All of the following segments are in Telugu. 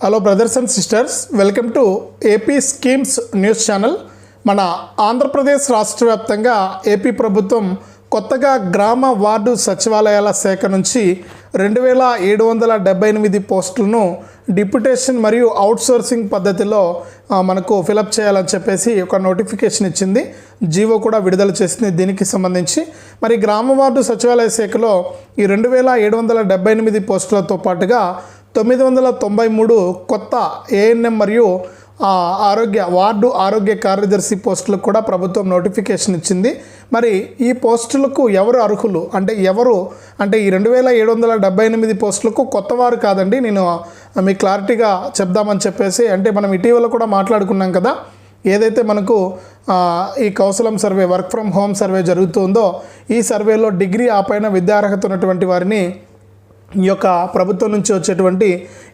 Hello brothers and sisters welcome to AP schemes news channel మన ఆంధ్రప్రదేశ్ రాష్ట్ర వ్యాప్తంగా ఏపీ ప్రభుత్వం కొత్తగా గ్రామ వార్డు సచివాలయాల శాఖ నుంచి రెండు వేల ఏడు వందల డెబ్బై ఎనిమిది పోస్టులను డిప్యుటేషన్ మరియు అవుట్సోర్సింగ్ పద్ధతిలో మనకు ఫిలప్ చేయాలని చెప్పేసి ఒక నోటిఫికేషన్ ఇచ్చింది. జీవో కూడా విడుదల చేసింది దీనికి సంబంధించి. మరి గ్రామ వార్డు సచివాలయ శాఖలో ఈ రెండు వేల ఏడు వందల డెబ్బై ఎనిమిది పోస్టులతో పాటుగా తొమ్మిది వందల తొంభై మూడు కొత్త ఏఎన్ఎం మరియు ఆరోగ్య వార్డు ఆరోగ్య కార్యదర్శి పోస్టులకు కూడా ప్రభుత్వం నోటిఫికేషన్ ఇచ్చింది. మరి ఈ పోస్టులకు ఎవరు అర్హులు? అంటే ఎవరు? అంటే ఈ రెండు వేల ఏడు వందల డెబ్బై ఎనిమిది పోస్టులకు కొత్త వారు కాదండి. నేను మీ క్లారిటీగా చెప్దామని చెప్పేసి అంటే మనం ఇటీవల కూడా మాట్లాడుకున్నాం కదా. ఏదైతే మనకు ఈ Kaushalam survey work from home survey జరుగుతుందో ఈ సర్వేలో డిగ్రీ ఆ పైన విద్యార్హత ఉన్నటువంటి వారిని ఈ యొక్క ప్రభుత్వం నుంచి వచ్చేటువంటి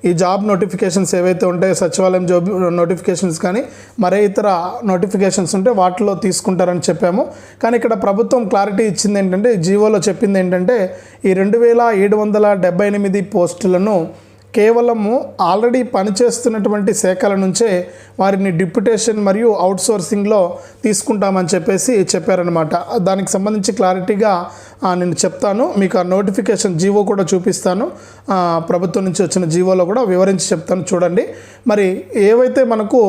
ఈ జాబ్ నోటిఫికేషన్స్ ఏవైతే ఉంటాయో సచివాలయం జాబ్ నోటిఫికేషన్స్ కానీ మరే ఇతర నోటిఫికేషన్స్ ఉంటే వాటిలో తీసుకుంటారని చెప్పాము. కానీ ఇక్కడ ప్రభుత్వం క్లారిటీ ఇచ్చింది ఏంటంటే జీవోలో చెప్పింది ఏంటంటే ఈ రెండు వేల ఏడు వందల డెబ్బై ఎనిమిది పోస్టులను కేవలము ఆల్రెడీ పనిచేస్తున్నటువంటి శాఖల నుంచే వారిని డిప్యుటేషన్ మరియు అవుట్సోర్సింగ్లో తీసుకుంటామని చెప్పేసి చెప్పారనమాట దానికి సంబంధించి క్లారిటీగా నేను చెప్తాను. మీకు ఆ నోటిఫికేషన్ జీవో కూడా చూపిస్తాను. ప్రభుత్వం నుంచి వచ్చిన జీవోలో కూడా వివరించి చెప్తాను చూడండి. మరి ఏవైతే మనకు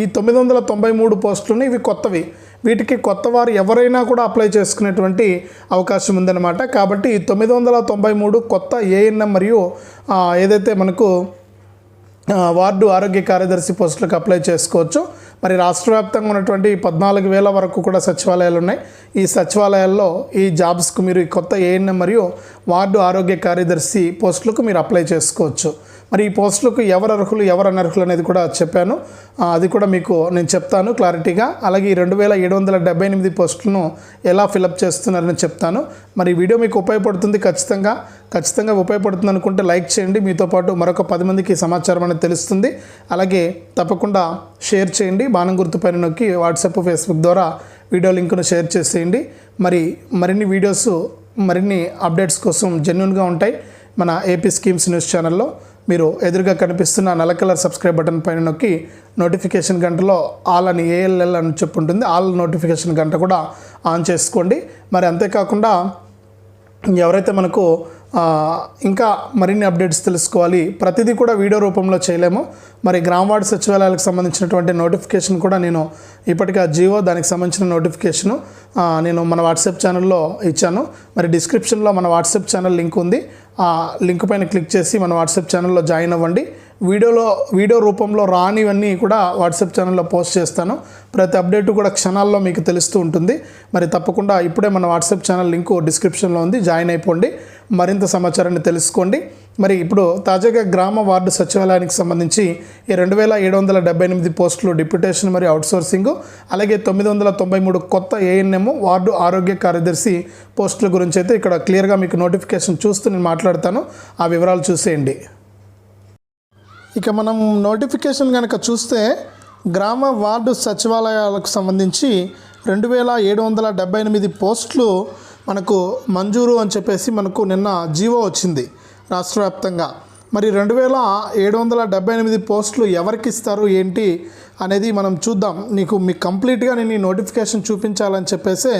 ఈ తొమ్మిది వందల తొంభై మూడు పోస్టులు ఇవి కొత్తవి. వీటికి కొత్త వారు ఎవరైనా కూడా అప్లై చేసుకునేటువంటి అవకాశం ఉందన్నమాట. కాబట్టి ఈ తొమ్మిది వందల తొంభై మూడు కొత్త ఏఎన్ఎం మరియు ఏదైతే మనకు వార్డు ఆరోగ్య కార్యదర్శి పోస్టులకు అప్లై చేసుకోవచ్చు. మరి రాష్ట్ర వ్యాప్తంగా ఉన్నటువంటి పద్నాలుగు వేల వరకు కూడా సచివాలయాలు ఉన్నాయి. ఈ సచివాలయాల్లో ఈ జాబ్స్కు మీరు కొత్త ఏఎన్ఎం మరియు వార్డు ఆరోగ్య కార్యదర్శి పోస్టులకు మీరు అప్లై చేసుకోవచ్చు. మరి ఈ పోస్టులకు ఎవరు అర్హులు ఎవరు అనర్హులు అనేది కూడా చెప్పాను. అది కూడా మీకు నేను చెప్తాను క్లారిటీగా. అలాగే ఈ రెండు వేల ఏడు వందల డెబ్బై ఎనిమిది పోస్టులను ఎలా ఫిలప్ చేస్తున్నారని చెప్తాను. మరి వీడియో మీకు ఉపయోగపడుతుంది ఖచ్చితంగా. ఖచ్చితంగా ఉపయోగపడుతుంది అనుకుంటే లైక్ చేయండి. మీతో పాటు మరొక పది మందికి సమాచారం అనేది తెలుస్తుంది. అలాగే తప్పకుండా షేర్ చేయండి. బాణం గుర్తు పైన నొక్కి వాట్సాప్ ఫేస్బుక్ ద్వారా వీడియో లింక్ను షేర్ చేసేయండి. మరి మరిన్ని వీడియోస్ మరిన్ని అప్డేట్స్ కోసం జెన్యున్గా ఉంటాయి మన ఏపీ స్కీమ్స్ న్యూస్ ఛానల్లో. మీరు ఎదురుగా కనిపిస్తున్న నల్ల కలర్ సబ్స్క్రైబ్ బటన్ పైన నొక్కి నోటిఫికేషన్ గంటలో ఆల్ అని ఏఎల్ఎల్ అని చెప్పి ఉంటుంది. ఆల్ నోటిఫికేషన్ గంట కూడా ఆన్ చేసుకోండి. మరి అంతేకాకుండా ఎవరైతే మనకు ఇంకా మరిన్ని అప్డేట్స్ తెలుసుకోవాలి. ప్రతిదీ కూడా వీడియో రూపంలో చేయలేము. మరి గ్రామ వార్డు సచివాలయాలకు సంబంధించినటువంటి నోటిఫికేషన్ కూడా నేను ఇప్పటికే ఆ జియో దానికి సంబంధించిన నోటిఫికేషను నేను మన వాట్సాప్ ఛానల్లో ఇచ్చాను. మరి డిస్క్రిప్షన్లో మన వాట్సాప్ ఛానల్ లింక్ ఉంది. ఆ లింక్ పైన క్లిక్ చేసి మన వాట్సాప్ ఛానల్లో జాయిన్ అవ్వండి. వీడియోలో వీడియో రూపంలో రానివన్నీ కూడా వాట్సాప్ ఛానల్లో పోస్ట్ చేస్తాను. ప్రతి అప్డేట్ కూడా క్షణాల్లో మీకు తెలుస్తూ ఉంటుంది. మరి తప్పకుండా ఇప్పుడే మన వాట్సాప్ ఛానల్ లింకు డిస్క్రిప్షన్లో ఉంది. జాయిన్ అయిపోండి. మరింత సమాచారాన్ని తెలుసుకోండి. మరి ఇప్పుడు తాజాగా గ్రామ వార్డు సచివాలయానికి సంబంధించి ఈ రెండు వేల ఏడు వందల డెబ్బై ఎనిమిది పోస్టులు డిప్యుటేషన్ మరియు అవుట్సోర్సింగ్ అలాగే తొమ్మిది వందల తొంభై మూడు కొత్త ఏఎన్ఎం వార్డు ఆరోగ్య కార్యదర్శి పోస్టుల గురించి అయితే ఇక్కడ క్లియర్గా మీకు నోటిఫికేషన్ చూస్తూ నేను మాట్లాడతాను. ఆ వివరాలు చూసేయండి. ఇక మనం నోటిఫికేషన్ కనుక చూస్తే గ్రామ వార్డు సచివాలయాలకు సంబంధించి రెండు వేల ఏడు వందల డెబ్బై ఎనిమిది పోస్టులు మనకు మంజూరు అని చెప్పేసి మనకు నిన్న జీవో వచ్చింది రాష్ట్ర వ్యాప్తంగా. మరి రెండు వేల ఏడు వందల డెబ్బై ఎనిమిది పోస్టులు ఎవరికి ఇస్తారు ఏంటి అనేది మనం చూద్దాం. నీకు మీకు కంప్లీట్గా నేను ఈ నోటిఫికేషన్ చూపించాలని చెప్పేసి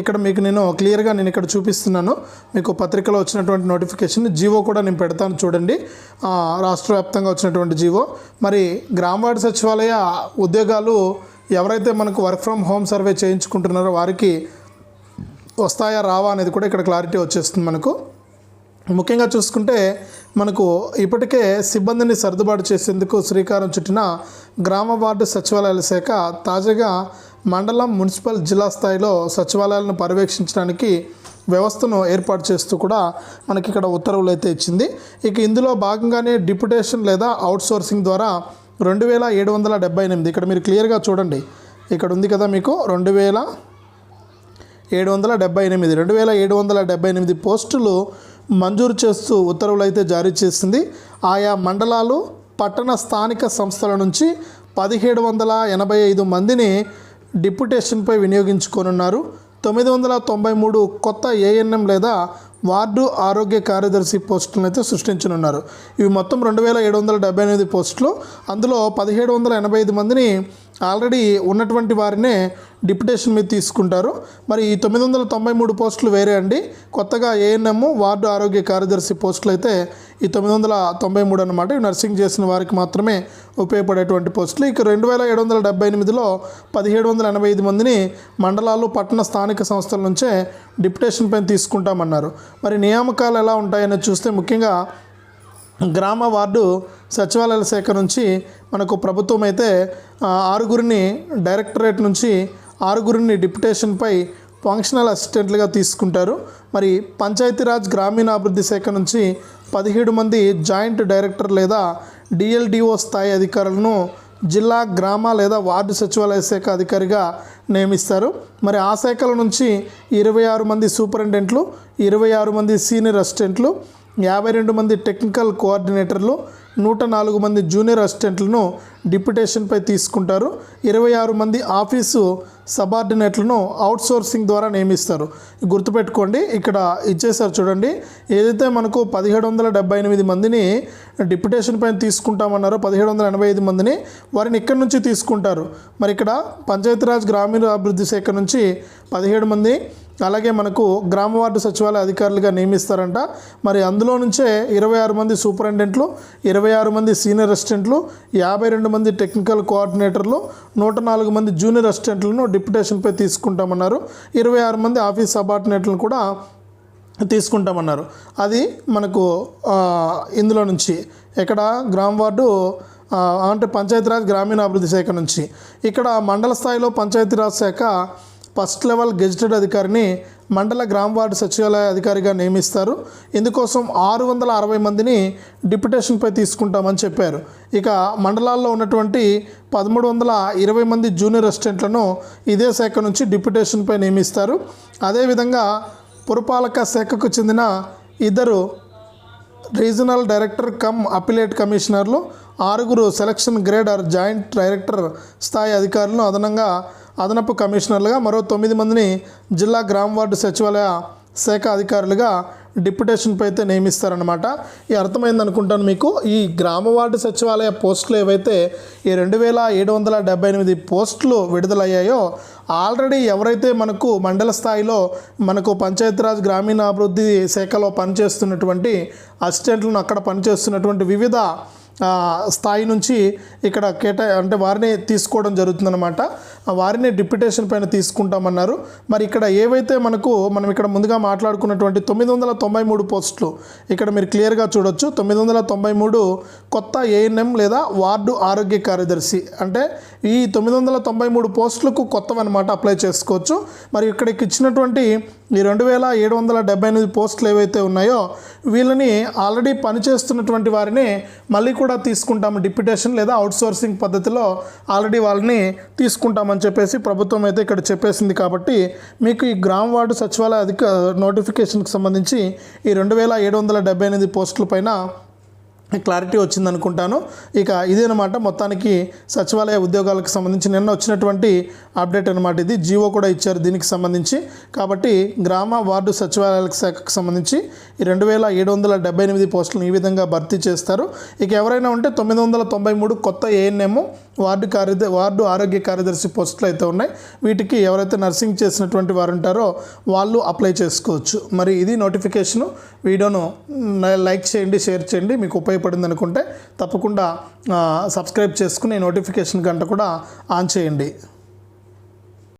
ఇక్కడ మీకు నేను క్లియర్గా నేను ఇక్కడ చూపిస్తున్నాను. మీకు పత్రికలో వచ్చినటువంటి నోటిఫికేషన్ జీవో కూడా నేను పెడతాను చూడండి. రాష్ట్ర వ్యాప్తంగా వచ్చినటువంటి జీవో మరి గ్రామ సచివాలయ ఉద్యోగాలు ఎవరైతే మనకు వర్క్ ఫ్రమ్ హోమ్ సర్వే చేయించుకుంటున్నారో వారికి వస్తాయా రావా అనేది కూడా ఇక్కడ క్లారిటీ వచ్చేస్తుంది మనకు. ముఖ్యంగా చూసుకుంటే మనకు ఇప్పటికే సిబ్బందిని సర్దుబాటు చేసేందుకు శ్రీకారం చుట్టిన గ్రామ వార్డు సచివాలయాల శాఖ తాజాగా మండలం మున్సిపల్ జిల్లా స్థాయిలో సచివాలయాలను పర్యవేక్షించడానికి వ్యవస్థను ఏర్పాటు చేస్తూ కూడా మనకి ఇక్కడ ఉత్తర్వులు అయితే ఇచ్చింది. ఇక ఇందులో భాగంగానే డిప్యుటేషన్ లేదా అవుట్సోర్సింగ్ ద్వారా రెండు వేల ఏడు వందల డెబ్బై ఎనిమిది ఇక్కడ మీరు క్లియర్గా చూడండి. ఇక్కడ ఉంది కదా మీకు రెండు వేల ఏడు వందల డెబ్బై ఎనిమిది. రెండు వేల ఏడు వందల డెబ్బై ఎనిమిది పోస్టులు మంజూరు చేస్తూ ఉత్తర్వులు అయితే జారీ చేసింది. ఆయా మండలాలు పట్టణ స్థానిక సంస్థల నుంచి పదిహేడు వందల ఎనభై ఐదు మందిని డిప్యుటేషన్పై వినియోగించుకోనున్నారు. తొమ్మిది వందల తొంభై మూడు కొత్త ఏఎన్ఎం లేదా వార్డు ఆరోగ్య కార్యదర్శి పోస్టులను అయితే సృష్టించనున్నారు. ఇవి మొత్తం రెండు వేల ఏడు వందల డెబ్బై ఎనిమిది పోస్టులు. అందులో పదిహేడు వందల ఎనభై ఐదు మందిని ఆల్రెడీ ఉన్నటువంటి వారినే డిప్యుటేషన్ మీద తీసుకుంటారు. మరి ఈ తొమ్మిది వందల తొంభై మూడు పోస్టులు వేరే అండి. కొత్తగా ఏఎన్ఎం వార్డు ఆరోగ్య కార్యదర్శి పోస్టులు అయితే ఈ తొమ్మిది వందల తొంభై మూడు అనమాట ఇవి నర్సింగ్ చేసిన వారికి మాత్రమే ఉపయోగపడేటువంటి పోస్టులు. ఇక రెండు వేల ఏడు వందల డెబ్బై ఎనిమిదిలో పదిహేడు వందల ఎనభై ఐదు మందిని మండలాలు పట్టణ స్థానిక సంస్థల నుంచే డిప్యుటేషన్ పైన తీసుకుంటామన్నారు. మరి నియామకాలు ఎలా ఉంటాయని చూస్తే ముఖ్యంగా గ్రామ వార్డు సచివాలయాల శాఖ నుంచి మనకు ప్రభుత్వం అయితే ఆరుగురిని డైరెక్టరేట్ నుంచి ఆరుగురిని డిప్యుటేషన్పై ఫంక్షనల్ అసిస్టెంట్లుగా తీసుకుంటారు. మరి పంచాయతీరాజ్ గ్రామీణాభివృద్ధి శాఖ నుంచి పదిహేడు మంది జాయింట్ డైరెక్టర్ లేదా డిఎల్డిఓ స్థాయి అధికారులను జిల్లా గ్రామ లేదా వార్డు సచివాలయ శాఖ అధికారిగా నియమిస్తారు. మరి ఆ శాఖల నుంచి ఇరవై ఆరు మంది సూపరింటెంట్లు ఇరవై ఆరు మంది సీనియర్ అసిస్టెంట్లు యాభై రెండు మంది టెక్నికల్ కోఆర్డినేటర్లు నూట నాలుగు మంది జూనియర్ అసిస్టెంట్లను డిప్యుటేషన్పై తీసుకుంటారు. ఇరవై ఆరు మంది ఆఫీసు సబార్డినేట్లను అవుట్సోర్సింగ్ ద్వారా నియమిస్తారు. గుర్తుపెట్టుకోండి ఇక్కడ ఇచ్చేసారు చూడండి. ఏదైతే మనకు పదిహేడు వందల డెబ్బై ఎనిమిది మందిని డిప్యుటేషన్ పైన తీసుకుంటామన్నారో పదిహేడు వందల ఎనభై ఐదు మందిని వారిని ఇక్కడి నుంచి తీసుకుంటారు. మరి ఇక్కడ పంచాయతీరాజ్ గ్రామీణ అభివృద్ధి శాఖ నుంచి పదిహేడు మంది అలాగే మనకు గ్రామ వార్డు సచివాలయ అధికారులుగా నియమిస్తారంట. మరి అందులో నుంచే ఇరవై ఆరు మంది సూపరింటెండెంట్లు ఇరవై ఇరవై ఆరు మంది సీనియర్ అసిస్టెంట్లు యాభై రెండు మంది టెక్నికల్ కోఆర్డినేటర్లు నూట నాలుగు మంది జూనియర్ అసిస్టెంట్లను డిప్యుటేషన్పై తీసుకుంటామన్నారు. ఇరవై ఆరు మంది ఆఫీస్ సబార్డినేట్లను కూడా తీసుకుంటామన్నారు. అది మనకు ఇందులో నుంచి. ఇక్కడ గ్రామ వార్డు అంటే పంచాయతీరాజ్ గ్రామీణాభివృద్ధి శాఖ నుంచి. ఇక్కడ మండల స్థాయిలో పంచాయతీరాజ్ శాఖ ఫస్ట్ లెవెల్ గెజిటెడ్ అధికారిని మండల గ్రామ వార్డు సచివాలయ అధికారిగా నియమిస్తారు. ఇందుకోసం ఆరు వందల అరవై మందిని డిప్యుటేషన్పై తీసుకుంటామని చెప్పారు. ఇక మండలాల్లో ఉన్నటువంటి పదమూడు వందల ఇరవై మంది జూనియర్ అసిస్టెంట్లను ఇదే శాఖ నుంచి డిప్యుటేషన్పై నియమిస్తారు. అదేవిధంగా పురపాలక శాఖకు చెందిన ఇద్దరు రీజనల్ డైరెక్టర్ కమ్ అపిలేట్ కమిషనర్లు ఆరుగురు selection grade or joint director స్థాయి అధికారులను అదనంగా అదనపు కమిషనర్లుగా మరో తొమ్మిది మందిని జిల్లా గ్రామ వార్డు సచివాలయ శాఖ అధికారులుగా డిప్యుటేషన్పై అయితే నియమిస్తారనమాట ఈ అర్థమైంది అనుకుంటాను మీకు ఈ గ్రామ వార్డు సచివాలయ పోస్టులు ఏవైతే ఈ రెండు వేల ఏడు వందల డెబ్బై ఎనిమిది పోస్టులు విడుదలయ్యాయో ఆల్రెడీ ఎవరైతే మనకు మండల స్థాయిలో మనకు పంచాయతీరాజ్ గ్రామీణాభివృద్ధి శాఖలో పనిచేస్తున్నటువంటి అసిస్టెంట్లను అక్కడ పనిచేస్తున్నటువంటి వివిధ స్థాయి నుంచి ఇక్కడ కేటా అంటే వారిని తీసుకోవడం జరుగుతుందన్నమాట. వారిని డిప్యుటేషన్ పైన తీసుకుంటామన్నారు. మరి ఇక్కడ ఏవైతే మనకు మనం ఇక్కడ ముందుగా మాట్లాడుకున్నటువంటి తొమ్మిది వందల తొంభై మూడు పోస్టులు ఇక్కడ మీరు క్లియర్గా చూడొచ్చు. తొమ్మిది వందల తొంభై మూడు కొత్త ఏఎన్ఎం లేదా వార్డు ఆరోగ్య కార్యదర్శి. అంటే ఈ తొమ్మిది వందల తొంభై మూడు పోస్టులకు కొత్తవన్నమాట అప్లై చేసుకోవచ్చు. మరి ఇక్కడికి ఇచ్చినటువంటి ఈ రెండు వేల ఏడు వందల డెబ్బై ఎనిమిది పోస్టులు ఏవైతే ఉన్నాయో వీళ్ళని ఆల్రెడీ పనిచేస్తున్నటువంటి వారిని మళ్ళీ కూడా తీసుకుంటాము. డిప్యుటేషన్ లేదా అవుట్సోర్సింగ్ పద్ధతిలో ఆల్రెడీ వాళ్ళని తీసుకుంటామని చెప్పేసి ప్రభుత్వం అయితే ఇక్కడ చెప్పేసింది కాబట్టి మీకు ఈ గ్రామ వార్డు సచివాలయ అధిక నోటిఫికేషన్కి సంబంధించి ఈ రెండు వేల ఏడు వందల డెబ్బై ఎనిమిది పోస్టుల పైన క్లారిటీ వచ్చింది అనుకుంటాను ఇక ఇదేనమాట మొత్తానికి సచివాలయ ఉద్యోగాలకు సంబంధించి నిన్న వచ్చినటువంటి అప్డేట్ అనమాట ఇది. జీవో కూడా ఇచ్చారు దీనికి సంబంధించి. కాబట్టి గ్రామ వార్డు సచివాలయాల శాఖకు సంబంధించి రెండు వేల ఏడు వందల డెబ్బై ఎనిమిది పోస్టులను ఈ విధంగా భర్తీ చేస్తారు. ఇక ఎవరైనా ఉంటే తొమ్మిది వందల తొంభై మూడు కొత్త ఏఎన్ఎం వార్డు కార్యద వార్డు ఆరోగ్య కార్యదర్శి పోస్టులు అయితే ఉన్నాయి. వీటికి ఎవరైతే నర్సింగ్ చేసినటువంటి వారు ఉంటారో వాళ్ళు అప్లై చేసుకోవచ్చు. మరి ఇది నోటిఫికేషను వీడియోను లైక్ చేయండి షేర్ చేయండి. మీకు ఉపయోగ ఉపయోగపడింది అనుకుంటే తప్పకుండా సబ్స్క్రైబ్ చేసుకుని నోటిఫికేషన్ గంట కూడా ఆన్ చేయండి.